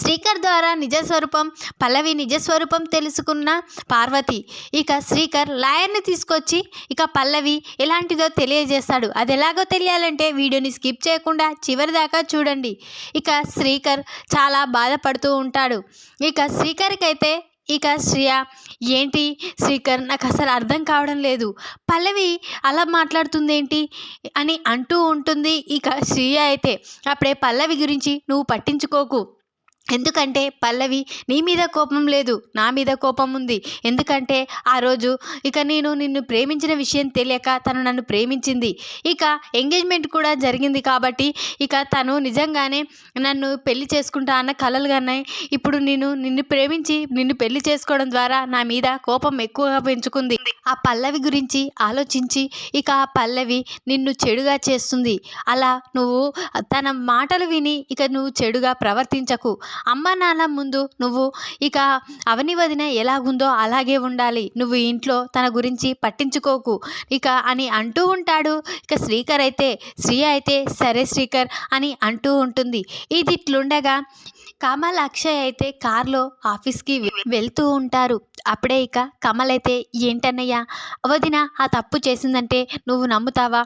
శ్రీకర్ ద్వారా నిజస్వరూపం పల్లవి నిజస్వరూపం తెలుసుకున్న పార్వతి ఇక శ్రీకర్ లాయర్ని తీసుకొచ్చి ఇక పల్లవి ఎలాంటిదో తెలియజేస్తాడు. అది ఎలాగో తెలియాలంటే వీడియోని స్కిప్ చేయకుండా చివరి దాకా చూడండి. ఇక శ్రీకర్ చాలా బాధపడుతూ ఉంటాడు. ఇక శ్రీకర్కి అయితే ఇక శ్రియ ఏంటి శ్రీకర్ నాకు అసలు అర్థం కావడం లేదు. పల్లవి అలా మాట్లాడుతుంది ఏంటి అని అంటూ ఉంటుంది ఇక శ్రియ అయితే. అప్పుడే పల్లవి గురించి నువ్వు పట్టించుకోకు. ఎందుకంటే పల్లవి నీ మీద కోపం లేదు నా మీద కోపం ఉంది. ఎందుకంటే ఆ రోజు ఇక నేను నిన్ను ప్రేమించిన విషయం తెలియక తను నన్ను ప్రేమించింది. ఇక ఎంగేజ్మెంట్ కూడా జరిగింది కాబట్టి ఇక తను నిజంగానే నన్ను పెళ్ళి చేసుకుంటా అన్న కలలు కన్నాయి. ఇప్పుడు నేను నిన్ను ప్రేమించి నిన్ను పెళ్ళి చేసుకోవడం ద్వారా నా మీద కోపం ఎక్కువగా పెంచుకుంది. ఆ పల్లవి గురించి ఆలోచించి ఇక ఆ పల్లవి నిన్ను చెడుగా చేస్తుంది. అలా నువ్వు తన మాటలు విని ఇక నువ్వు చెడుగా ప్రవర్తించకు. అమ్మ నాన్న ముందు నువ్వు ఇక అవని వదిన ఎలాగుందో అలాగే ఉండాలి. నువ్వు ఇంట్లో తన గురించి పట్టించుకోకు. ఇక అని అంటూ ఉంటాడు. ఇక శ్రీకర్ అయితే శ్రీ అయితే సరే శ్రీకర్ అని అంటూ ఉంటుంది. ఇది ఇట్లుండగా కమల్ అక్షయ్ అయితే కార్లో ఆఫీస్కి వెళ్తూ ఉంటారు. అప్పుడే ఇక కమల్ అయితే ఏంటన్నయ్యా వదిన ఆ తప్పు చేసిందంటే నువ్వు నమ్ముతావా?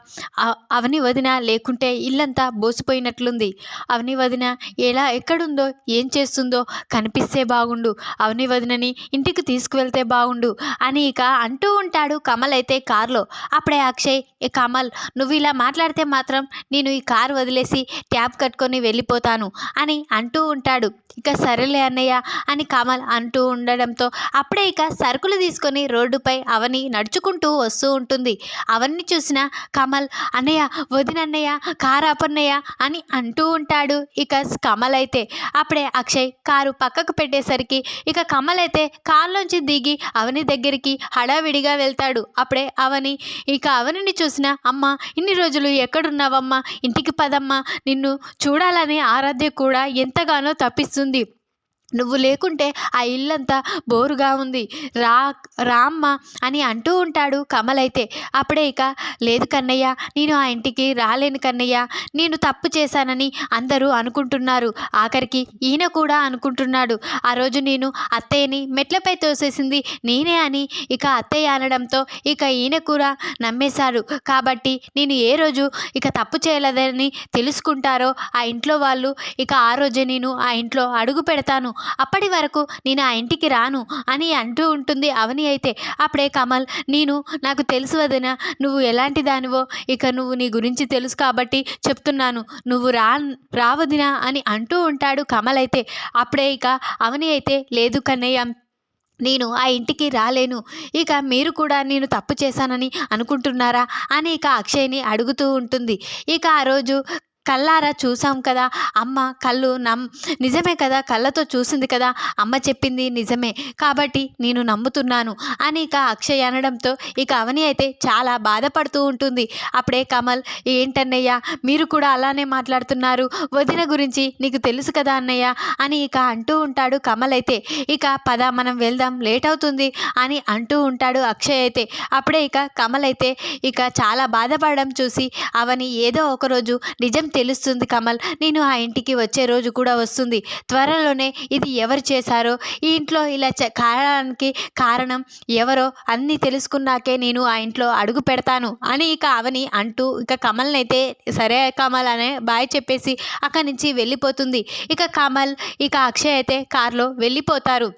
అవని వదిన లేకుంటే ఇల్లంతా బోసిపోయినట్లుంది. అవని వదిన ఎలా ఎక్కడుందో ఏం చేస్తుందో కనిపిస్తే బాగుండు. అవని వదినని ఇంటికి తీసుకువెళ్తే బాగుండు అని ఇక అంటూ ఉంటాడు కమల్ అయితే కారులో. అప్పుడే అక్షయ్ ఏ కమల్ నువ్వు ఇలా మాట్లాడితే మాత్రం నేను ఈ కారు వదిలేసి ట్యాబ్ కట్టుకొని వెళ్ళిపోతాను అని అంటూ ఉంటాడు. ఇక సరేలే అన్నయ్య అని కమల్ అంటూ ఉండడంతో అప్పుడే ఇక సరుకులు తీసుకొని రోడ్డుపై అవని నడుచుకుంటూ వస్తూ ఉంటుంది. అవన్నీ చూసిన కమల్ అన్నయ్య వదినన్నయ్య కారాపన్నయ్య అని అంటూ ఉంటాడు. ఇక కమల్ అయితే అప్పుడే అక్షయ్ కారు పక్కకు పెట్టేసరికి ఇక కమల్ అయితే కారులోంచి దిగి అవని దగ్గరికి హడావిడిగా వెళ్తాడు. అప్పుడే అవని ఇక అవనిని చూసిన అమ్మ ఇన్ని రోజులు ఎక్కడున్నావమ్మా? ఇంటికి పదమ్మా. నిన్ను చూడాలనే ఆరాధ్య కూడా ఎంతగానో తప్పిస్తుంది నువ్వు లేకుంటే ఆ ఇల్లంతా బోరుగా ఉంది. రా రామ్మ అని అంటూ ఉంటాడు కమల్ అయితే అప్పుడే ఇక లేదు కన్నయ్య నేను ఆ ఇంటికి రాలేను కన్నయ్య నేను తప్పు చేశానని అందరూ అనుకుంటున్నారు. ఆఖరికి ఈయన కూడా అనుకుంటున్నాడు. ఆ రోజు నేను అత్తయ్యని మెట్లపై తోసేసింది నేనే అని ఇక అత్తయ్య అనడంతో ఇక ఈయన కూడా నమ్మేశారు. కాబట్టి నేను ఏ రోజు ఇక తప్పు చేయలేదని తెలుసుకుంటారో ఆ ఇంట్లో వాళ్ళు ఇక ఆ రోజే నేను ఆ ఇంట్లో అడుగు పెడతాను. అప్పటి వరకు నేను ఆ ఇంటికి రాను అని అంటూ ఉంటుంది అవని అయితే. అప్పుడే కమల్ నేను నాకు తెలుసు వదిన నువ్వు ఎలాంటి దానివో ఇక నువ్వు నీ గురించి తెలుసు కాబట్టి చెప్తున్నాను. నువ్వు రా రావదినా అని అంటూ ఉంటాడు కమల్ అయితే. అప్పుడే ఇక అవని అయితే లేదు కన్నయ్య నేను ఆ ఇంటికి రాలేను. ఇక మీరు కూడా నేను తప్పు చేశానని అనుకుంటున్నారా? అని ఇక అక్షయ్ని అడుగుతూ ఉంటుంది. ఇక ఆ రోజు కళ్ళారా చూసాం కదా. అమ్మ కళ్ళు నమ్ నిజమే కదా కళ్ళతో చూసింది కదా. అమ్మ చెప్పింది నిజమే. కాబట్టి నేను నమ్ముతున్నాను. అని ఇక అక్షయ్ అనడంతో ఇక అవని అయితే చాలా బాధపడుతూ ఉంటుంది. అప్పుడే కమల్ ఏంటన్నయ్య మీరు కూడా అలానే మాట్లాడుతున్నారు. వదిన గురించి నీకు తెలుసు కదా అన్నయ్య అని ఇక అంటూ ఉంటాడు కమల్ అయితే. ఇక పద మనం వెళ్దాం లేట్ అవుతుంది అని అంటూ ఉంటాడు అక్షయ్ అయితే. అప్పుడే ఇక కమల్ అయితే ఇక చాలా బాధపడడం చూసి అవని ఏదో ఒకరోజు నిజం తెలుస్తుంది కమల్. నేను ఆ ఇంటికి వచ్చే రోజు కూడా వస్తుంది. త్వరలోనే ఇది ఎవరు చేశారో? ఈ ఇంట్లో ఇలా చ- కారణానికి కారణం ఎవరో అన్నీ తెలుసుకున్నాకే నేను ఆ ఇంట్లో అడుగు పెడతాను అని ఇక అవని అంటూ ఇక కమల్ని అయితే సరే కమల్ అనే బాయ్ చెప్పేసి అక్కడి నుంచి వెళ్ళిపోతుంది. ఇక కమల్ ఇక అక్షయ్ అయితే కారులో వెళ్ళిపోతారు.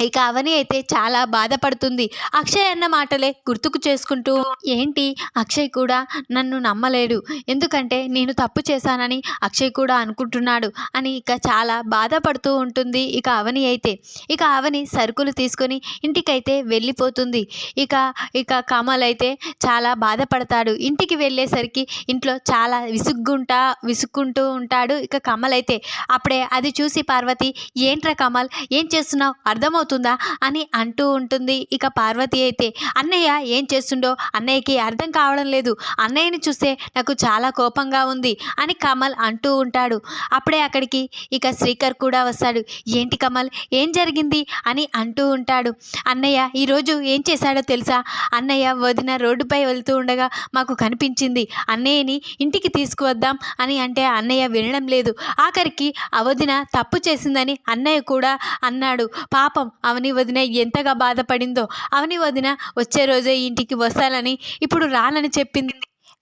ఇక అవని అయితే చాలా బాధపడుతుంది. అక్షయ్ అన్న మాటలే గుర్తుకు చేసుకుంటూ ఏంటి? అక్షయ్ కూడా నన్ను నమ్మలేడు. ఎందుకంటే నేను తప్పు చేశానని అక్షయ్ కూడా అనుకుంటున్నాడు అని ఇక చాలా బాధపడుతూ ఉంటుంది ఇక అవని అయితే. ఇక అవని సరుకులు తీసుకొని ఇంటికైతే వెళ్ళిపోతుంది. ఇక ఇక కమల్ అయితే చాలా బాధపడతాడు. ఇంటికి వెళ్ళేసరికి ఇంట్లో చాలా విసుగ్గుంటా విసుక్కుంటూ ఉంటాడు ఇక కమల్ అయితే. అప్పుడే అది చూసి పార్వతి ఏంట్రా కమల్? ఏం చేస్తున్నావు? అర్థమవుతుంది అర్థమవుతుందా అని అంటూ ఉంటుంది. ఇక పార్వతి అయితే అన్నయ్య ఏం చేస్తుండో? అన్నయ్యకి అర్థం కావడం లేదు. అన్నయ్యని చూస్తే నాకు చాలా కోపంగా ఉంది అని కమల్ అంటూ ఉంటాడు. అప్పుడే అక్కడికి ఇక శ్రీకర్ కూడా వస్తాడు. ఏంటి కమల్? ఏం జరిగింది? అని అంటూ ఉంటాడు. అన్నయ్య ఈరోజు ఏం చేశాడో తెలుసా? అన్నయ్య వదిన రోడ్డుపై వెళ్తూ ఉండగా మాకు కనిపించింది. అన్నయ్యని ఇంటికి తీసుకువద్దాం అని అంటే అన్నయ్య వినడం లేదు. ఆఖరికి ఆ వదిన తప్పు చేసిందని అన్నయ్య కూడా అన్నాడు. పాపం అవని వదిన ఎంతగా బాధపడిందో అవని వదిన వచ్చే రోజే ఇంటికి వస్తానని ఇప్పుడు రానని చెప్పింది.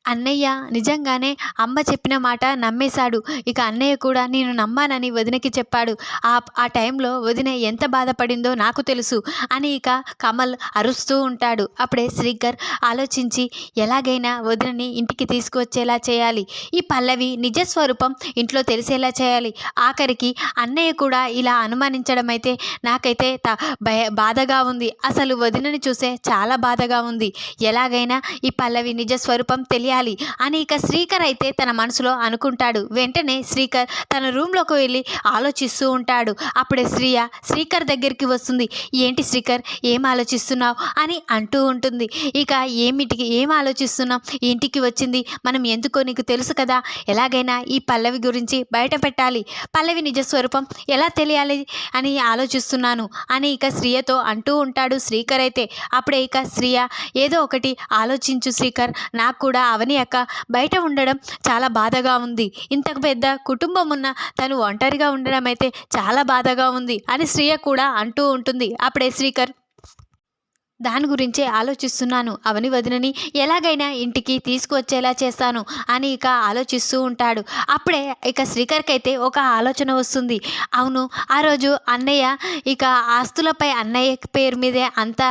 అన్నయ్య నిజంగానే అమ్మ చెప్పిన మాట నమ్మేశాడు. ఇక అన్నయ్య కూడా నేను నమ్మానని వదినకి చెప్పాడు. ఆ ఆ టైంలో వదిన ఎంత బాధపడిందో నాకు తెలుసు అని ఇక కమల్ అరుస్తూ ఉంటాడు. అప్పుడే శ్రీకర్ ఆలోచించి ఎలాగైనా వదినని ఇంటికి తీసుకువచ్చేలా చేయాలి. ఈ పల్లవి నిజస్వరూపం ఇంట్లో తెలిసేలా చేయాలి. ఆఖరికి అన్నయ్య కూడా ఇలా అనుమానించడం అయితే నాకైతే త భయ బాధగా ఉంది. అసలు వదినని చూసే చాలా బాధగా ఉంది. ఎలాగైనా ఈ పల్లవి నిజస్వరూపం చేయాలి. అని ఇక శ్రీకర్ అయితే తన మనసులో అనుకుంటాడు. వెంటనే శ్రీకర్ తన రూమ్లోకి వెళ్ళి ఆలోచిస్తూ ఉంటాడు. అప్పుడే శ్రీయ శ్రీకర్ దగ్గరికి వస్తుంది. ఏంటి శ్రీకర్ ఏం ఆలోచిస్తున్నావు? అని అంటూ ఉంటుంది. ఇక ఏమిటికి ఏం ఆలోచిస్తున్నావు? ఇంటికి వచ్చింది? మనం ఎందుకో నీకు తెలుసు కదా. ఎలాగైనా ఈ పల్లవి గురించి బయట పెట్టాలి. పల్లవి నిజస్వరూపం ఎలా తెలియాలి అని ఆలోచిస్తున్నాను. అని ఇక శ్రీయతో అంటూ ఉంటాడు శ్రీకర్ అయితే. అప్పుడే ఇక శ్రీయ ఏదో ఒకటి ఆలోచించు శ్రీకర్. నాకు కూడా అవని అక్క బయట ఉండడం చాలా బాధగా ఉంది. ఇంత పెద్ద కుటుంబం ఉన్న తను ఒంటరిగా ఉండడం అయితే చాలా బాధగా ఉంది అని శ్రీయ కూడా అంటూ ఉంటుంది. అప్పుడే శ్రీకర్ దాని గురించే ఆలోచిస్తున్నాను. అవని వదినని ఎలాగైనా ఇంటికి తీసుకువచ్చేలా చేస్తాను అని ఇక ఆలోచిస్తూ ఉంటాడు. అప్పుడే ఇక శ్రీకర్కి అయితే ఒక ఆలోచన వస్తుంది. అవును ఆ రోజు అన్నయ్య ఇక ఆస్తులపై అన్నయ్య పేరు మీదే అంతా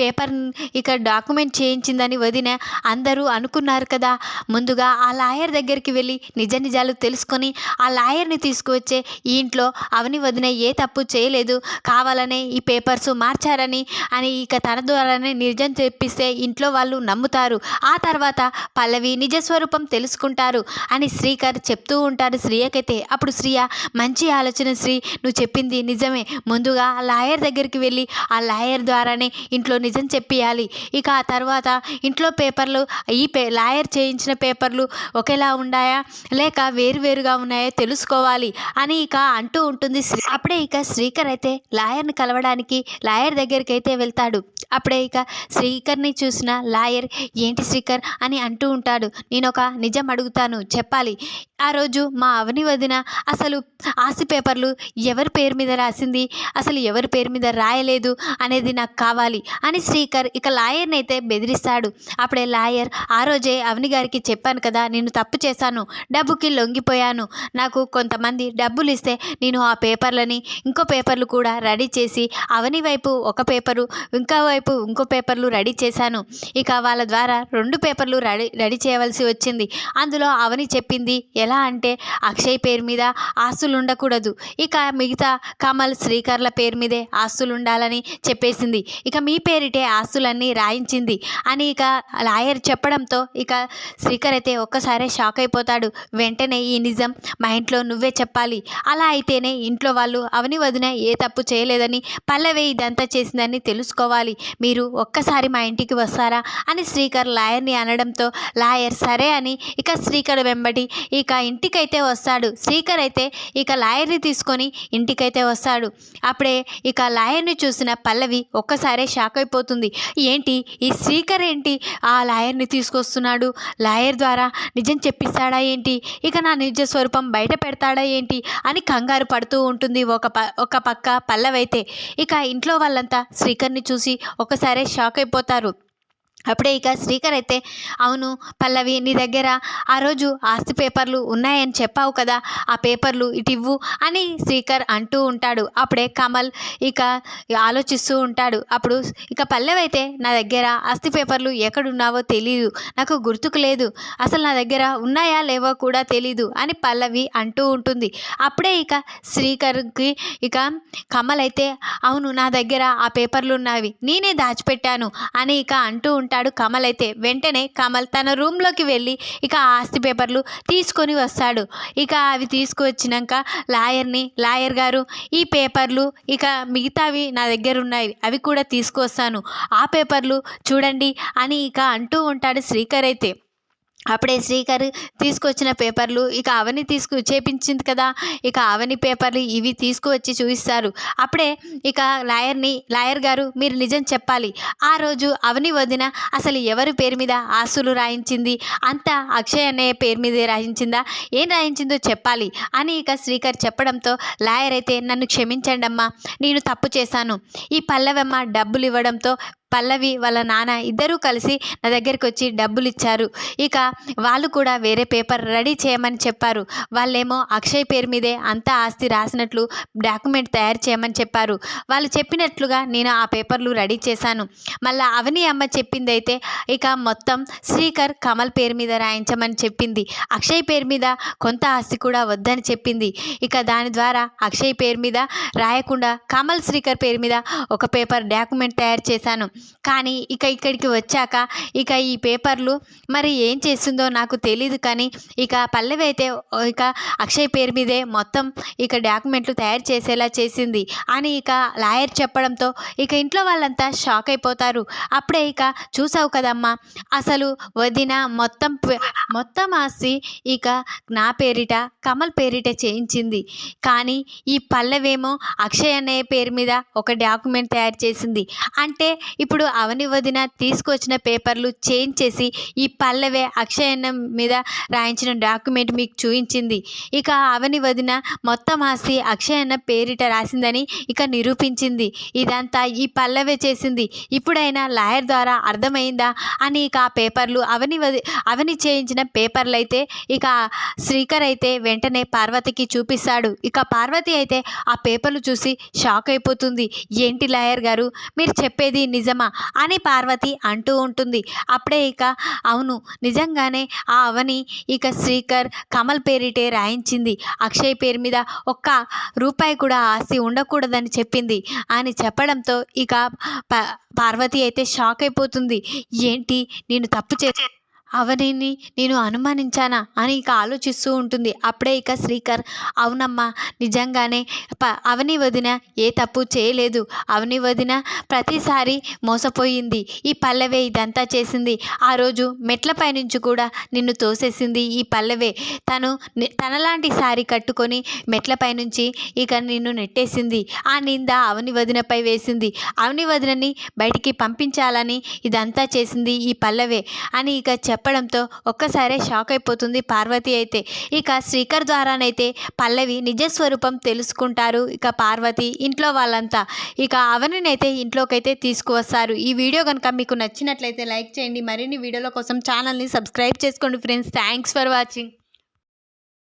పేపర్ ఇక డాక్యుమెంట్ చేయించిందని వదిన అందరూ అనుకున్నారు కదా. ముందుగా ఆ లాయర్ దగ్గరికి వెళ్ళి నిజ నిజాలు తెలుసుకొని ఆ లాయర్ని తీసుకువచ్చే ఈ ఇంట్లో అవని వదిన ఏ తప్పు చేయలేదు. కావాలనే ఈ పేపర్స్ మార్చారని అని ఇక తన ద్వారానే నిజం చెప్పిస్తే ఇంట్లో వాళ్ళు నమ్ముతారు. ఆ తర్వాత పల్లవి నిజస్వరూపం తెలుసుకుంటారు అని శ్రీకర్ చెప్తూ ఉంటారు శ్రీయకైతే. అప్పుడు శ్రీయ మంచి ఆలోచన శ్రీ నువ్వు చెప్పింది నిజమే. ముందుగా లాయర్ దగ్గరికి వెళ్ళి ఆ లాయర్ ద్వారానే ఇంట్లో నిజం చెప్పియాలి. ఇక ఆ తర్వాత ఇంట్లో పేపర్లు ఈ పే లాయర్ చేయించిన పేపర్లు ఒకేలా ఉన్నాయా లేక వేరువేరుగా ఉన్నాయో? తెలుసుకోవాలి. అని ఇక అంటూ ఉంటుంది శ్రీ. అప్పుడే ఇక శ్రీకర్ అయితే లాయర్ని కలవడానికి లాయర్ దగ్గరికి అయితే వెళ్తాడు. అప్పుడే ఇక శ్రీకర్ని చూసిన లాయర్ ఏంటి శ్రీకర్? అని అంటూ ఉంటాడు. నేను ఒక నిజం అడుగుతాను చెప్పాలి. ఆ రోజు మా అవని వదిన అసలు ఆస్తి పేపర్లు ఎవరి పేరు మీద రాసింది? అసలు ఎవరి పేరు మీద రాయలేదు అనేది నాకు కావాలి అని శ్రీకర్ ఇక లాయర్ని అయితే బెదిరిస్తాడు. అప్పుడే లాయర్ ఆ రోజే అవని గారికి చెప్పాను కదా నేను తప్పు చేశాను డబ్బుకి లొంగిపోయాను. నాకు కొంతమంది డబ్బులు ఇస్తే నేను ఆ పేపర్లని ఇంకో పేపర్లు కూడా రెడీ చేసి అవని వైపు ఒక పేపరు ఇంకా వైపు ఇంకో పేపర్లు రెడీ చేశాను. ఇక వాళ్ళ ద్వారా రెండు పేపర్లు రెడీ రెడీ చేయవలసి వచ్చింది. అందులో అవని చెప్పింది ఎలా అంటే అక్షయ్ పేరు మీద ఆస్తులు ఉండకూడదు ఇక మిగతా కమల్ శ్రీకర్ల పేరు మీదే ఆస్తులు ఉండాలని చెప్పేసింది. ఇక మీ పేరిటే ఆస్తులన్నీ రాయించింది అని ఇక లాయర్ చెప్పడంతో ఇక శ్రీకర్ అయితే ఒక్కసారే షాక్ అయిపోతాడు. వెంటనే ఈ నిజం మా ఇంట్లో నువ్వే చెప్పాలి. అలా అయితేనే ఇంట్లో వాళ్ళు అవని వదిన ఏ తప్పు చేయలేదని పల్లవే ఇదంతా చేసిందని తెలుసుకోవాలి. మీరు ఒక్కసారి మా ఇంటికి వస్తారా అని శ్రీకర్ లాయర్ని అనడంతో లాయర్ సరే అని. ఇక శ్రీకర్ వెంబడి ఇక ఇంటికైతే వస్తాడు. శ్రీకర్ అయితే ఇక లాయర్ని తీసుకొని ఇంటికైతే వస్తాడు. అప్పుడే ఇక లాయర్ని చూసిన పల్లవి ఒక్కసారే షాక్ అయిపోతుంది. ఏంటి? ఈ శ్రీకర్ ఏంటి? ఆ లాయర్ని తీసుకొస్తున్నాడు? లాయర్ ద్వారా నిజం చెప్పిస్తాడా ఏంటి? ఇక నా నిజ స్వరూపం బయట పెడతాడా ఏంటి? అని కంగారు పడుతూ ఉంటుంది ఒక ప ఒక పక్క పల్లవైతే. ఇక ఇంట్లో వాళ్ళంతా శ్రీకర్ని చూసి ఒకసారి షాక్ అయిపోతారు. అప్పుడే ఇక శ్రీకర్ అయితే అవును పల్లవి నీ దగ్గర ఆ రోజు ఆస్తి పేపర్లు ఉన్నాయని చెప్పావు కదా ఆ పేపర్లు ఇటివ్వు అని శ్రీకర్ అంటూ ఉంటాడు. అప్పుడే కమల్ ఇక ఆలోచిస్తూ ఉంటాడు. అప్పుడు ఇక పల్లవి అయితే నా దగ్గర ఆస్తి పేపర్లు ఎక్కడున్నావో తెలియదు నాకు గుర్తుకు లేదు. అసలు నా దగ్గర ఉన్నాయా లేవో కూడా తెలీదు అని పల్లవి అంటూ ఉంటుంది. అప్పుడే ఇక శ్రీకర్కి ఇక కమల్ అయితే అవును నా దగ్గర ఆ పేపర్లు ఉన్నవి నేనే దాచిపెట్టాను అని ఇక అంటూ ఉంటాడు. అంటాడు కమల్ అయితే. వెంటనే కమల్ తన రూమ్లోకి వెళ్ళి ఇక ఆస్తి పేపర్లు తీసుకొని వస్తాడు. ఇక అవి తీసుకువచ్చినాక లాయర్ని లాయర్ గారు ఈ పేపర్లు ఇక మిగతావి నా దగ్గర ఉన్నాయి. అవి కూడా తీసుకొస్తాను ఆ పేపర్లు చూడండి అని ఇక అంటూ ఉంటాడు శ్రీకర్ అయితే. అప్పుడే శ్రీకర్ తీసుకొచ్చిన పేపర్లు ఇక అవని తీసుకు చేపించింది కదా ఇక అవని పేపర్లు ఇవి తీసుకువచ్చి చూపిస్తారు అప్పుడే ఇక లాయర్ని లాయర్ గారు మీరు నిజం చెప్పాలి. ఆ రోజు అవని వదిన అసలు ఎవరి పేరు మీద ఆస్తులు రాయించింది? అంతా అక్షయ్ అనే పేరు మీదే రాయించిందా? ఏం రాయించిందో చెప్పాలి అని ఇక శ్రీకర్ చెప్పడంతో లాయర్ అయితే నన్ను క్షమించండి అమ్మా నేను తప్పు చేశాను. ఈ పల్లవమ్మ డబ్బులు ఇవ్వడంతో పల్లవి వాళ్ళ నాన్న ఇద్దరూ కలిసి నా దగ్గరికి వచ్చి డబ్బులు ఇచ్చారు ఇక వాళ్ళు కూడా వేరే పేపర్ రెడీ చేయమని చెప్పారు. వాళ్ళేమో అక్షయ్ పేరు మీదే అంతా ఆస్తి రాసినట్లు డాక్యుమెంట్ తయారు చేయమని చెప్పారు. వాళ్ళు చెప్పినట్లుగా నేను ఆ పేపర్లు రెడీ చేశాను. మళ్ళీ అవని అమ్మ చెప్పింది అయితే ఇక మొత్తం శ్రీకర్ కమల్ పేరు మీద రాయించమని చెప్పింది. అక్షయ్ పేరు మీద కొంత ఆస్తి కూడా వద్దని చెప్పింది. ఇక దాని ద్వారా అక్షయ్ పేరు మీద రాయకుండా కమల్ శ్రీకర్ పేరు మీద ఒక పేపర్ డాక్యుమెంట్ తయారు చేశాను. కానీ ఇక ఇక్కడికి వచ్చాక ఇక ఈ పేపర్లు మరి ఏం చేస్తుందో నాకు తెలియదు కానీ ఇక పల్లవి అయితే ఇక అక్షయ్ పేరు మీదే మొత్తం ఇక డాక్యుమెంట్లు తయారు చేసేలా చేసింది. అని ఇక లాయర్ చెప్పడంతో ఇక ఇంట్లో వాళ్ళంతా షాక్ అయిపోతారు. అప్పుడే ఇక చూసావు కదమ్మా అసలు వదిన మొత్తం పే- మొత్తం ఆస్తి ఇక నా పేరిట కమల్ పేరిట చేయించింది. కానీ ఈ పల్లవేమో అక్షయ్ అన్నయ్య పేరు మీద ఒక డాక్యుమెంట్ తయారు చేసింది. అంటే ఇప్పుడు ఇప్పుడు అవని వదిన తీసుకొచ్చిన పేపర్లు చేంజ్ చేసి ఈ పల్లవే అక్షయన్నం మీద రాయించిన డాక్యుమెంట్ మీకు చూపించింది ఇక అవని వదిన మొత్తం ఆస్తి అక్షయన్న పేరిట రాసిందని ఇక నిరూపించింది. ఇదంతా ఈ పల్లవే చేసింది. ఇప్పుడైనా లాయర్ ద్వారా అర్థమైందా అని ఇక ఆ పేపర్లు అవని వది అవని చేయించిన పేపర్లు అయితే ఇక శ్రీకర్ అయితే వెంటనే పార్వతికి చూపిస్తాడు. ఇక పార్వతి అయితే ఆ పేపర్లు చూసి షాక్ అయిపోతుంది. ఏంటి లాయర్ గారు? మీరు చెప్పేది నిజమా? అని పార్వతి అంటూ ఉంటుంది. అప్పుడే ఇక అవును నిజంగానే ఆ అవని ఇక శ్రీకర్ కమల్ పేరిటే రాయించింది. అక్షయ్ పేరు మీద ఒక్క రూపాయి కూడా ఆస్తి ఉండకూడదని చెప్పింది అని చెప్పడంతో ఇక పార్వతి అయితే షాక్ అయిపోతుంది. ఏంటి నేను తప్పు చే అవనిని నేను అనుమానించానా అని ఇక ఆలోచిస్తూ ఉంటుంది. అప్పుడే ఇక శ్రీకర్ అవునమ్మా నిజంగానే ప అవని వదిన ఏ తప్పు చేయలేదు. అవని వదిన ప్రతిసారి మోసపోయింది. ఈ పల్లవే ఇదంతా చేసింది. ఆ రోజు మెట్లపై నుంచి కూడా నిన్ను తోసేసింది ఈ పల్లవే. తను తనలాంటి సారీ కట్టుకొని మెట్లపై నుంచి ఇక నిన్ను నెట్టేసింది. ఆ నింద అవని వదినపై వేసింది. అవని వదినని బయటికి పంపించాలని ఇదంతా చేసింది ఈ పల్లవే అని ఇక చెప్ప చెప్పడంతో ఒక్కసారే షాక్ అయిపోతుంది పార్వతి అయితే. ఇక శ్రీకర్ ద్వారానైతే పల్లవి నిజస్వరూపం తెలుసుకుంటారు. ఇక పార్వతి ఇంట్లో వాళ్ళంతా ఇక అవనినైతే ఇంట్లోకైతే తీసుకువస్తారు. ఈ వీడియో కనుక మీకు నచ్చినట్లయితే లైక్ చేయండి. మరిన్ని వీడియోల కోసం ఛానల్ని సబ్స్క్రైబ్ చేసుకోండి ఫ్రెండ్స్. Thanks for watching.